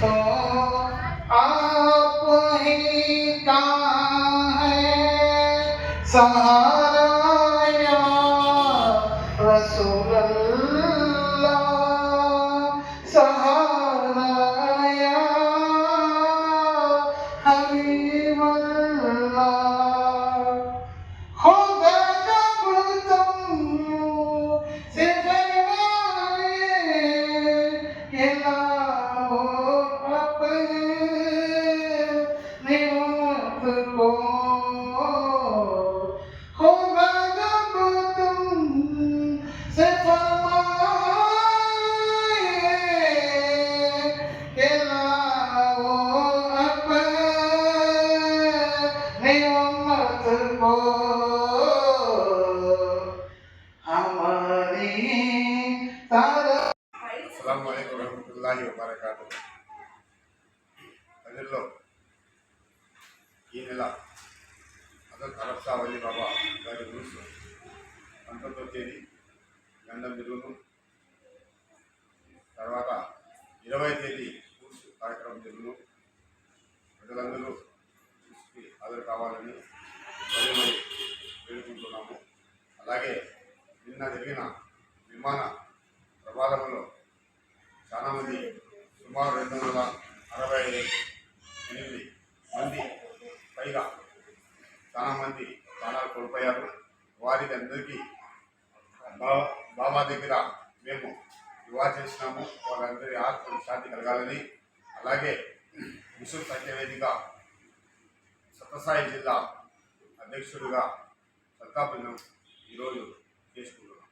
तो आप ही है। सहारा వరహమతుల్లాహి వబరకాతు ప్రజల్లో ఈ నెల అసలు అరబ్సా వల్లి బాబా గారి రూల్స్ పంతొమ్మిదో తేదీ గండం జరుగును తర్వాత ఇరవై తేదీ కూర్చు కార్యక్రమం జరుగును. ప్రజలందరూ చూసి హాజరు కావాలని మరి వేడుకుంటున్నాము. అలాగే నిన్న జరిగిన విమాన ప్రమాదంలో చాలామంది సుమారు రెండు వందల అరవై ఎనిమిది మంది పైగా చాలామంది ప్రాణాలు కోల్పోయారు. వారికి అందరికీ బాబా దగ్గర మేము యువా చేసినాము. వాళ్ళందరి ఆత్మ శాంతి కలగాలని. అలాగే విశ్వ సత్యవేదిక సత్యసాయి జిల్లా అధ్యక్షుడిగా సత్తాపన్నం ఈరోజు చేసుకుంటున్నాం.